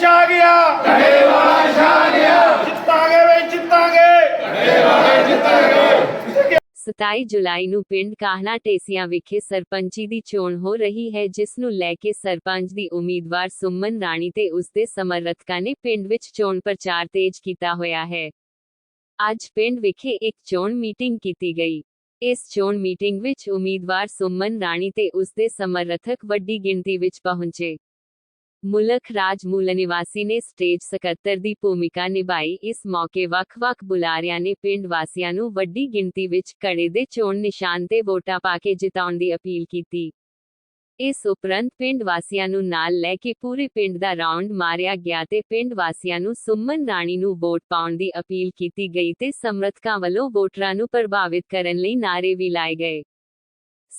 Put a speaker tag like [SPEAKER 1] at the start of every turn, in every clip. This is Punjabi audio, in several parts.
[SPEAKER 1] ਛਾ ਗਿਆ। ਘੜੇ ਵਾਲਾ ਛਾ ਗਿਆ। ਜਿੱਤਾਂਗੇ ਵੇ ਜਿੱਤਾਂਗੇ। ਘੜੇ ਵਾਲੇ ਜਿੱਤਾਂਗੇ
[SPEAKER 2] 27 ਜੁਲਾਈ ਨੂੰ ਪਿੰਡ ਕਾਹਲਾ ਟੇਸੀਆਂ ਵਿਖੇ ਸਰਪੰਚੀ ਦੀ ਚੋਣ ਹੋ ਰਹੀ ਹੈ ਜਿਸ ਨੂੰ ਲੈ ਕੇ ਸਰਪੰਚ ਦੀ ਉਮੀਦਵਾਰ ਸੁਮਨ ਰਾਣੀ ਤੇ ਉਸ ਦੇ ਸਮਰਥਕਾਂ ਨੇ ਪਿੰਡ ਵਿੱਚ ਚੋਣ ਪ੍ਰਚਾਰ ਤੇਜ਼ ਕੀਤਾ ਹੋਇਆ ਹੈ। ਅੱਜ ਪਿੰਡ ਵਿਖੇ ਇੱਕ ਚੋਣ ਮੀਟਿੰਗ ਕੀਤੀ ਗਈ। ਇਸ ਚੋਣ ਮੀਟਿੰਗ ਵਿੱਚ ਉਮੀਦਵਾਰ ਸੁਮਨ ਰਾਣੀ ਤੇ ਉਸ ਦੇ ਸਮਰਥਕ ਵੱਡੀ ਗਿਣਤੀ ਵਿੱਚ ਪਹੁੰਚੇ। ਮੁਲਕ ਰਾਜ ਮੂਲ ਨਿਵਾਸੀ ਨੇ ਸਟੇਜ ਸਕੱਤਰ ਦੀ ਭੂਮਿਕਾ ਨਿਭਾਈ। ਇਸ ਮੌਕੇ ਵੱਖ-ਵੱਖ ਬੁਲਾਰਿਆਂ ਨੇ ਪਿੰਡ ਵਾਸੀਆਂ ਨੂੰ ਵੱਡੀ ਗਿਣਤੀ ਵਿੱਚ ਕੜੇ ਦੇ ਚੋਣ ਨਿਸ਼ਾਨ ਤੇ ਵੋਟਾਂ ਪਾ ਕੇ ਜਿਤਾਉਣ ਦੀ ਅਪੀਲ ਕੀਤੀ। ਇਸ ਉਪਰੰਤ ਪਿੰਡ ਵਾਸੀਆਂ ਨੂੰ ਨਾਲ ਲੈ ਕੇ ਪੂਰੇ ਪਿੰਡ ਦਾ ਰਾਉਂਡ ਮਾਰਿਆ ਗਿਆ ਤੇ ਪਿੰਡ ਵਾਸੀਆਂ ਨੂੰ ਸੁਮਨ ਰਾਣੀ ਨੂੰ ਵੋਟ ਪਾਉਣ ਦੀ ਅਪੀਲ ਕੀਤੀ ਗਈ ਤੇ ਸਮਰਥਕਾਂ ਵੱਲੋਂ ਵੋਟਰਾਂ ਨੂੰ ਪ੍ਰਭਾਵਿਤ ਕਰਨ ਲਈ ਨਾਅਰੇ ਵੀ ਲਾਏ ਗਏ।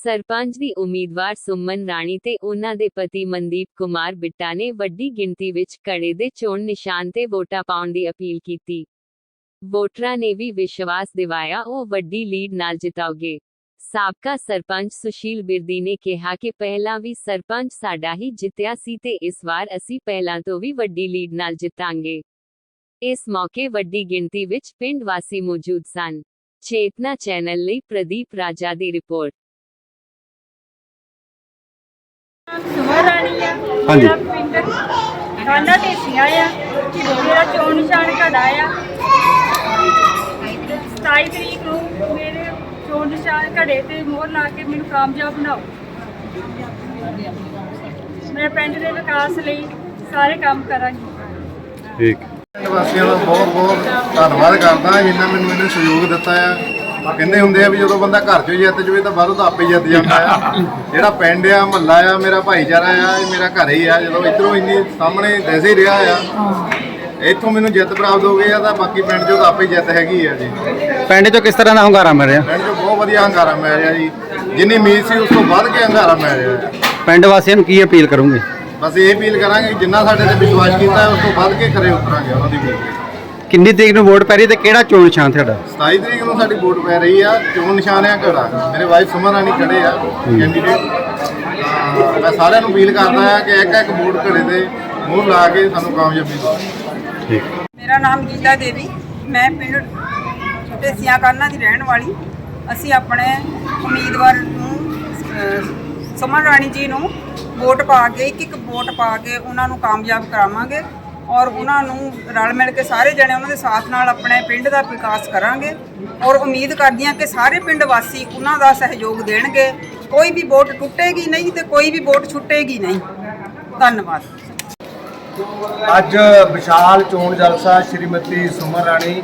[SPEAKER 2] ਸਰਪੰਚ ਦੀ ਉਮੀਦਵਾਰ ਸੁਮਨ ਰਾਣੀ ਤੇ ਉਹਨਾਂ ਦੇ ਪਤੀ ਮਨਦੀਪ ਕੁਮਾਰ ਬਿੱਟਾ ਨੇ ਵੱਡੀ ਗਿਣਤੀ ਵਿੱਚ ਕੜੇ ਦੇ ਚੋਣ ਨਿਸ਼ਾਨ ਤੇ ਵੋਟਾਂ ਪਾਉਣ ਦੀ ਅਪੀਲ ਕੀਤੀ। ਵੋਟਰਾਂ ਨੇ ਵੀ ਵਿਸ਼ਵਾਸ ਦਿਵਾਇਆ, ਉਹ ਵੱਡੀ ਲੀਡ ਨਾਲ ਜਿਤਾਉਗੇ। ਸਾਬਕਾ ਸਰਪੰਚ ਸੁਸ਼ੀਲ ਬਿਰਦੀ ਨੇ ਕਿਹਾ ਕਿ ਪਹਿਲਾਂ ਵੀ ਸਰਪੰਚ ਸਾਡਾ ਹੀ ਜਿੱਤਿਆ ਸੀ ਤੇ ਇਸ ਵਾਰ ਅਸੀਂ ਪਹਿਲਾਂ ਤੋਂ ਵੀ ਵੱਡੀ ਲੀਡ ਨਾਲ ਜਿੱਤਾਂਗੇ। ਇਸ ਮੌਕੇ ਵੱਡੀ ਗਿਣਤੀ ਵਿੱਚ ਪਿੰਡ ਵਾਸੀ ਮੌਜੂਦ ਸਨ। ਚੇਤਨਾ ਚੈਨਲ ਲਈ ਪ੍ਰਦੀਪ ਰਾਜਾ ਦੀ ਰਿਪੋਰਟ।
[SPEAKER 3] ਸੁਮਨ ਰਾਣੀ ਆ।
[SPEAKER 4] ਹਾਂਜੀ।
[SPEAKER 3] ਮੇਰਾ ਪਿੰਡ ਖਾਨਾ ਢੇਸੀਆਂ ਆ। ਮੇਰਾ ਚੋਣ ਨਿਸ਼ਾਨ ਘੜਾ ਆ। 27 ਤਰੀਕ ਨੂੰ ਮੇਰੇ ਚੋਣ ਨਿਸ਼ਾਨ ਘੜੇ ਤੇ ਮੋਹਰ ਲਾ ਕੇ ਮੈਨੂੰ ਕਾਮਯਾਬ ਬਣਾਓ। ਮੈਂ ਪਿੰਡ ਦੇ ਵਿਕਾਸ ਲਈ ਸਾਰੇ ਕੰਮ ਕਰਾਂਗੀ।
[SPEAKER 4] ਠੀਕ।
[SPEAKER 5] ਪਿੰਡ ਵਾਸੀਆਂ ਦਾ ਬਹੁਤ ਬਹੁਤ ਧੰਨਵਾਦ ਕਰਦਾ। ਜਿਨ੍ਹਾਂ ਮੈਨੂੰ ਇਹਨੇ ਸਹਿਯੋਗ ਦਿੱਤਾ ਆ। ਕਹਿੰਦੇ ਹੁੰਦੇ ਆ ਵੀ ਜਦੋਂ ਬੰਦਾ ਘਰ ਚੋਂ ਜਿੱਤ ਜਵੇ ਤਾਂ ਬਾਹਰੋਂ ਤਾਂ ਆਪੇ ਜਿੱਤ ਜਾਂਦਾ ਆ। ਜਿਹੜਾ ਪਿੰਡ ਆ ਮਹੱਲਾ ਆ ਮੇਰਾ ਭਾਈਚਾਰਾ ਆ ਇਹ ਮੇਰਾ ਘਰ ਹੀ ਆ। ਜਦੋਂ ਇਧਰੋਂ ਇੰਨੀ ਸਾਹਮਣੇ ਦਿਸ ਹੀ ਰਿਹਾ ਆ ਇੱਥੋਂ ਮੈਨੂੰ ਜਿੱਤ ਪ੍ਰਾਪਤ ਹੋ ਗਈ ਆ ਤਾਂ ਬਾਕੀ ਪਿੰਡ ਚੋਂ ਤਾਂ ਆਪੇ ਜਿੱਤ ਹੈਗੀ ਆ ਜੀ।
[SPEAKER 4] ਪਿੰਡ 'ਚੋਂ ਕਿਸ ਤਰ੍ਹਾਂ ਦਾ ਹੁੰਗਾਰਾ ਮਿਲ ਰਿਹਾ?
[SPEAKER 5] ਪਿੰਡ ਚੋਂ ਬਹੁਤ ਵਧੀਆ ਹੰਗਾਰਾ ਮਿਲ ਰਿਹਾ ਜੀ। ਜਿੰਨੀ ਉਮੀਦ ਸੀ ਉਸ ਤੋਂ ਵੱਧ ਕੇ ਹੰਗਾਰਾ ਮਿਲ ਰਿਹਾ
[SPEAKER 4] ਪਿੰਡ ਵਾਸੀਆਂ ਨੂੰ ਕੀ ਅਪੀਲ ਕਰੋਗੇ?
[SPEAKER 5] ਬਸ ਇਹ ਅਪੀਲ ਕਰਾਂਗੇ ਕਿ ਜਿੰਨਾ ਸਾਡੇ ਤੇ ਵਿਸ਼ਵਾਸ ਕੀਤਾ ਹੈ, ਉਸ ਤੋਂ ਵੱਧ ਕੇ ਖਰੇ ਉਤਰਾਂਗੇ ਉਹਨਾਂ ਦੀ ਉਮੀਦ।
[SPEAKER 4] ਕਿੰਨੀ ਤਰੀਕ ਨੂੰ ਵੋਟ ਪੈ ਰਹੀ ਤੇ ਕਿਹੜਾ ਚੋਣ ਨਿਸ਼ਾਨ ਤੁਹਾਡਾ?
[SPEAKER 5] 27 ਤਰੀਕ ਨੂੰ ਸਾਡੀ ਵੋਟ ਪੈ ਰਹੀ ਆ ਚੋਣ ਨਿਸ਼ਾਨ ਆ ਘੜਾ। ਮੇਰੇ ਵਾਈਫ ਸੁਮਨ ਰਾਣੀ ਖੜੇ ਆ ਕੈਂਡੀਡੇਟ ਮੈਂ ਸਾਰਿਆਂ ਨੂੰ ਅਪੀਲ ਕਰਦਾ ਆ ਕਿ ਇੱਕ ਇੱਕ ਵੋਟ ਘੜੇ ਤੇ ਮੂੰਹ ਲਾ ਕੇ ਸਾਨੂੰ ਕਾਮਯਾਬੀ ਦਿਓ।
[SPEAKER 4] ਠੀਕ।
[SPEAKER 6] ਮੇਰਾ ਨਾਮ ਗੀਤਾ ਦੇਵੀ। ਮੈਂ ਪਿੰਡ ਛੋਟੇ ਸਿਆਕਾਨਾ ਦੀ ਰਹਿਣ ਵਾਲੀ। ਅਸੀਂ ਆਪਣੇ ਉਮੀਦਵਾਰ ਨੂੰ ਸੁਮਨ ਰਾਣੀ ਜੀ ਨੂੰ ਵੋਟ ਪਾ ਕੇ ਇੱਕ ਇੱਕ ਵੋਟ ਪਾ ਕੇ ਉਹਨਾਂ ਨੂੰ ਕਾਮਯਾਬ ਕਰਾਵਾਂਗੇ। ਔਰ ਉਹਨਾਂ ਨੂੰ ਰਲ ਮਿਲ ਕੇ ਸਾਰੇ ਜਣੇ ਉਹਨਾਂ ਦੇ ਸਾਥ ਨਾਲ ਆਪਣੇ ਪਿੰਡ ਦਾ ਵਿਕਾਸ ਕਰਾਂਗੇ। ਔਰ ਉਮੀਦ ਕਰਦੀ ਹਾਂ ਕਿ ਸਾਰੇ ਪਿੰਡ ਵਾਸੀ ਉਹਨਾਂ ਦਾ ਸਹਿਯੋਗ ਦੇਣਗੇ। ਕੋਈ ਵੀ ਵੋਟ ਟੁੱਟੇਗੀ ਨਹੀਂ ਤੇ ਕੋਈ ਵੀ ਵੋਟ ਛੁੱਟੇਗੀ ਨਹੀਂ। ਧੰਨਵਾਦ।
[SPEAKER 7] ਅੱਜ ਵਿਸ਼ਾਲ ਚੋਣ ਜਲਸਾ ਸ਼੍ਰੀਮਤੀ ਸੁਮਨ ਰਾਣੀ,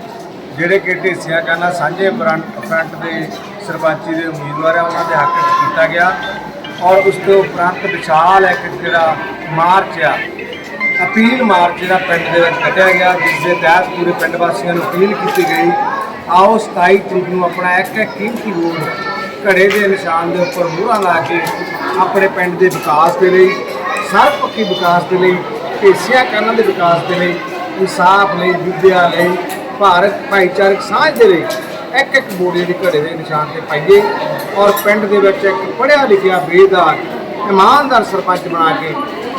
[SPEAKER 7] ਜਿਹੜੇ ਕਿ ਢੇਸੀਆਂ ਕਾਨਾ ਸਾਂਝੇ ਫਰੰਟ ਫਰੰਟ ਦੇ ਸਰਪੰਚੀ ਦੇ ਉਮੀਦਵਾਰ ਆ, ਉਹਨਾਂ ਦੇ ਹੱਕ ਵਿੱਚ ਕੀਤਾ ਗਿਆ। ਔਰ ਉਸ ਤੋਂ ਉਪਰੰਤ ਵਿਸ਼ਾਲ ਇੱਕ ਜਿਹੜਾ ਮਾਰਚ ਆ। ਅਪੀਲ ਮਾਰਚ ਜਿਹੜਾ ਪਿੰਡ ਦੇ ਵਿੱਚ ਕੱਢਿਆ ਗਿਆ, ਜਿਸ ਦੇ ਤਹਿਤ ਪੂਰੇ ਪਿੰਡ ਵਾਸੀਆਂ ਨੂੰ ਅਪੀਲ ਕੀਤੀ ਗਈ, ਆਓ 27 ਤਰੀਕ ਨੂੰ ਆਪਣਾ ਇੱਕ ਇੱਕ ਕੀਮਤੀ ਵੋਟ ਘੜੇ ਦੇ ਨਿਸ਼ਾਨ ਦੇ ਉੱਪਰ ਮੂਹਰਾਂ ਲਾ ਕੇ ਆਪਣੇ ਪਿੰਡ ਦੇ ਵਿਕਾਸ ਦੇ ਲਈ, ਸਰਬਪੱਖੀ ਵਿਕਾਸ ਦੇ ਲਈ ਢੇਸੀਆਂ ਕਰਨਾਂ ਦੇ ਵਿਕਾਸ ਦੇ ਲਈ, ਇਨਸਾਫ ਲਈ, ਵਿਦਿਆ ਲਈ, ਭਾਰਤ ਭਾਈਚਾਰਕ ਸਾਂਝ ਦੇ ਲਈ ਇੱਕ ਇੱਕ ਵੋਟ ਜਿਹੜੀ ਘੜੇ ਦੇ ਨਿਸ਼ਾਨ ਤੇ ਪਾਈਏ ਔਰ ਪਿੰਡ ਦੇ ਵਿੱਚ ਇੱਕ ਪੜ੍ਹਿਆ ਲਿਖਿਆ ਬੇਦਾਰ, ਇਮਾਨਦਾਰ ਸਰਪੰਚ ਬਣਾ ਕੇ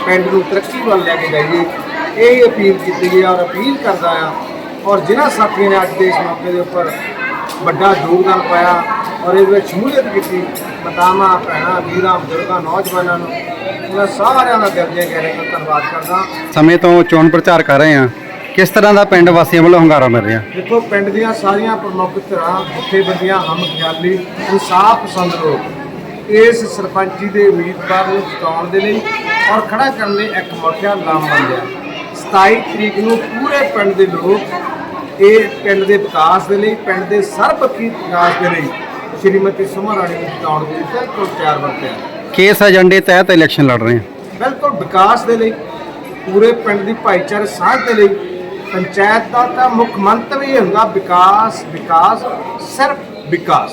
[SPEAKER 7] ਪਿੰਡ ਨੂੰ ਤਰੱਕੀ ਵੱਲ ਲੈ ਕੇ ਜਾਈਏ ਇਹ ਅਪੀਲ ਕੀਤੀ ਗਈ ਔਰ ਅਪੀਲ ਕਰਦਾ ਆ ਔਰ ਜਿਨ੍ਹਾਂ ਸਾਥੀਆਂ ਨੇ ਅੱਜ ਦੇ ਇਸ ਮੌਕੇ ਦੇ ਉੱਪਰ ਵੱਡਾ ਯੋਗਦਾਨ ਪਾਇਆ ਔਰ ਇਹਦੇ ਵਿੱਚ ਸ਼ਮੂਲੀਅਤ ਕੀਤੀ ਮਾਤਾਵਾਂ ਭੈਣਾਂ ਵੀਰਾਂ ਬਜ਼ੁਰਗਾਂ ਨੌਜਵਾਨਾਂ ਨੂੰ ਉਹਨਾਂ ਸਾਰਿਆਂ ਦਾ ਦਿਲ ਦੀਆਂ ਗਹਿਰਾਈਆਂ ਤੋਂ ਧੰਨਵਾਦ ਕਰਦਾ
[SPEAKER 4] ਸਮੇਂ ਤੋਂ ਚੋਣ ਪ੍ਰਚਾਰ ਕਰ ਰਹੇ ਆ ਕਿਸ ਤਰ੍ਹਾਂ ਦਾ ਪਿੰਡ ਵਾਸੀਆਂ ਵੱਲੋਂ ਹੁੰਗਾਰਾ ਮਿਲ ਰਿਹਾ?
[SPEAKER 7] ਦੇਖੋ ਪਿੰਡ ਦੀਆਂ ਸਾਰੀਆਂ ਪ੍ਰਮੁੱਖ ਧਿਰਾਂ ਜਥੇਬੰਦੀਆਂ ਹਮ ਖਿਆਲੀ ਇਨਸਾਫ ਪਸੰਦ ਲੋਕ ਇਸ ਸਰਪੰਚੀ ਦੇ ਉਮੀਦਵਾਰ ਨੂੰ ਜਿਤਾਉਣ ਦੇ ਲਈ ਔਰ ਖੜਾ ਕਰਨ ਲਈ ਇੱਕ ਮੋਠਿਆ ਲਾਮ ਬੰਦਿਆ 27 ਤਰੀਕ ਨੂੰ ਪੂਰੇ ਪਿੰਡ ਦੇ ਲੋਕ ਇਹ ਪਿੰਡ ਦੇ ਵਿਕਾਸ ਦੇ ਲਈ ਪਿੰਡ ਦੇ ਸਰਬਪੱਖੀ ਵਿਕਾਸ ਦੇ ਲਈ ਸ਼੍ਰੀਮਤੀ ਸੁਮਨ ਰਾਣੀ ਨੂੰ ਦੇ ਲਈ ਬਿਲਕੁਲ ਤਿਆਰ ਵਰਤਿਆ
[SPEAKER 4] ਕਿਸ ਏਜੰਡੇ ਤਹਿਤ ਇਲੈਕਸ਼ਨ ਲੜ ਰਹੇ ਆ
[SPEAKER 7] ਬਿਲਕੁਲ ਵਿਕਾਸ ਦੇ ਲਈ ਪੂਰੇ ਪਿੰਡ ਦੀ ਭਾਈਚਾਰਕ ਸਾਂਝ ਦੇ ਲਈ ਪੰਚਾਇਤ ਦਾ ਤਾਂ ਮੁੱਖ ਮੰਤਵ ਇਹ ਹੁੰਦਾ ਵਿਕਾਸ ਵਿਕਾਸ ਸਿਰਫ ਵਿਕਾਸ।